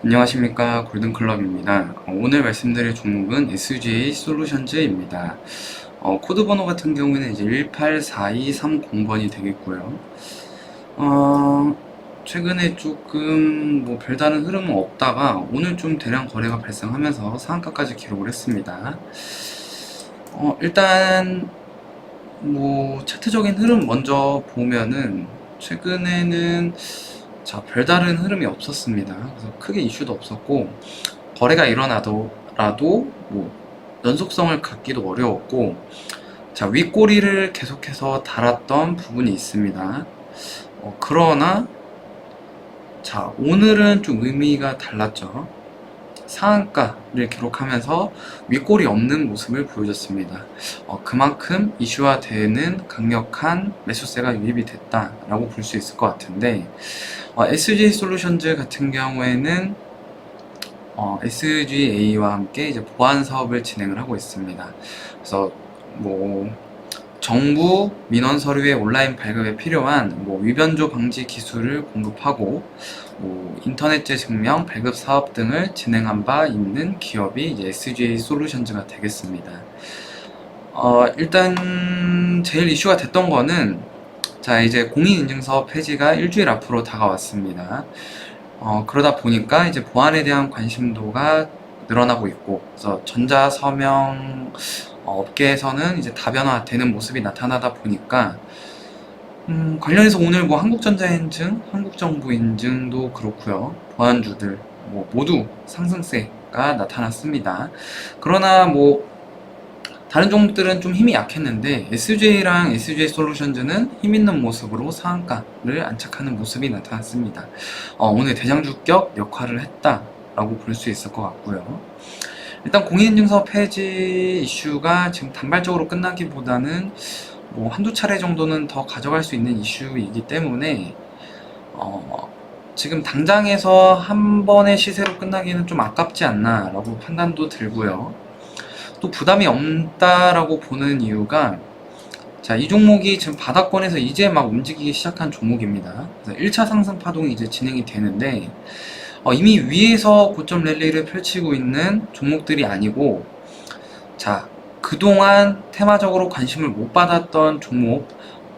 안녕하십니까 골든클럽입니다. 어, 오늘 말씀드릴 종목은 SGA 솔루션즈입니다. 어, 코드 번호 같은 경우에는 이제 184230번이 되겠고요. 어, 최근에 조금 뭐 별다른 흐름은 없다가 오늘 좀 대량 거래가 발생하면서 상한가까지 기록을 했습니다. 어, 일단 뭐 차트적인 흐름 먼저 보면은 최근에는 자, 별다른 흐름이 없었습니다. 그래서 크게 이슈도 없었고, 거래가 일어나더라도, 뭐, 연속성을 갖기도 어려웠고, 자, 윗꼬리를 계속해서 달았던 부분이 있습니다. 어, 그러나, 자, 오늘은 좀 의미가 달랐죠. 상한가를 기록하면서 윗골이 없는 모습을 보여줬습니다. 어, 그만큼 이슈화되는 강력한 매수세가 유입이 됐다라고 볼 수 있을 것 같은데 어, SG 솔루션즈 같은 경우에는 어, SGA와 함께 이제 보안 사업을 진행을 하고 있습니다. 그래서 뭐 정부 민원 서류의 온라인 발급에 필요한 뭐 위변조 방지 기술을 공급하고 뭐 인터넷제 증명 발급 사업 등을 진행한 바 있는 기업이 이제 SGA 솔루션즈가 되겠습니다. 어, 일단 제일 이슈가 됐던 거는 자 이제 공인인증서 폐지가 일주일 앞으로 다가왔습니다. 어, 그러다 보니까 이제 보안에 대한 관심도가 늘어나고 있고 그래서 전자 서명 어, 업계에서는 이제 다변화되는 모습이 나타나다 보니까 음, 관련해서 오늘 뭐 한국전자인증, 한국정부인증도 그렇고요. 보안주들 뭐 모두 상승세가 나타났습니다. 그러나 뭐 다른 종목들은 좀 힘이 약했는데 SJ랑 SJ 솔루션즈는 힘 있는 모습으로 상한가를 안착하는 모습이 나타났습니다. 어, 오늘 대장주격 역할을 했다라고 볼 수 있을 것 같고요. 일단 공인인증서 폐지 이슈가 지금 단발적으로 끝나기보다는 뭐 한두 차례 정도는 더 가져갈 수 있는 이슈이기 때문에 어, 지금 당장에서 한 번의 시세로 끝나기는 좀 아깝지 않나 라고 판단도 들고요. 또 부담이 없다라고 보는 이유가 자, 이 종목이 지금 바닥권에서 이제 막 움직이기 시작한 종목입니다. 그래서 1차 상승 파동이 이제 진행이 되는데 어, 이미 위에서 고점 랠리를 펼치고 있는 종목들이 아니고 자, 그동안 테마적으로 관심을 못 받았던 종목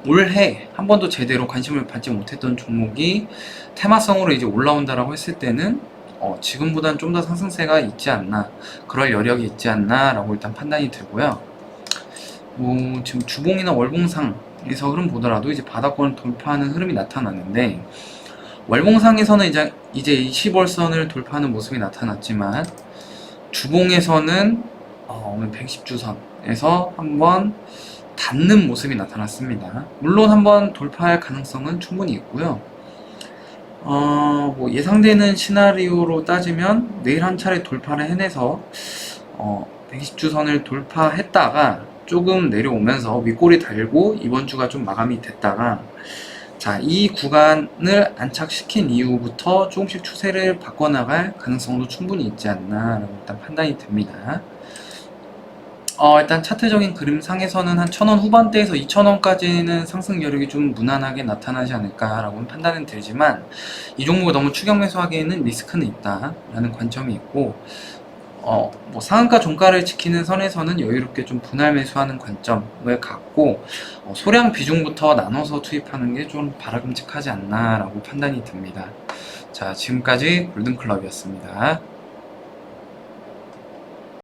올해 한 번도 제대로 관심을 받지 못했던 종목이 테마성으로 이제 올라온다라고 했을 때는 어, 지금보다는 좀더 상승세가 있지 않나 그럴 여력이 있지 않나 라고 일단 판단이 들고요. 뭐 지금 주봉이나 월봉상에서 흐름 보더라도 이제 바닥권을 돌파하는 흐름이 나타났는데 월봉상에서는 이제 이제 20월선을 돌파하는 모습이 나타났지만 주봉에서는 어, 오늘 110주선에서 한번 닿는 모습이 나타났습니다. 물론 한번 돌파할 가능성은 충분히 있고요. 어, 뭐 예상되는 시나리오로 따지면 내일 한 차례 돌파를 해내서 어, 120주선을 돌파했다가 조금 내려오면서 윗골이 달고 이번 주가 좀 마감이 됐다가 자, 이 구간을 안착시킨 이후부터 조금씩 추세를 바꿔나갈 가능성도 충분히 있지 않나라고 일단 판단이 듭니다. 어, 일단 차트적인 그림상에서는 한 1000원 후반대에서 2000원까지는 상승 여력이 좀 무난하게 나타나지 않을까라고 판단은 들지만 이 종목을 너무 추격 매수하기에는 리스크는 있다라는 관점이 있고 어, 뭐 상한가 종가를 지키는 선에서는 여유롭게 좀 분할 매수하는 관점을 갖고 어, 소량 비중부터 나눠서 투입하는 게 좀 바람직하지 않나라고 판단이 듭니다. 자, 지금까지 골든클럽이었습니다.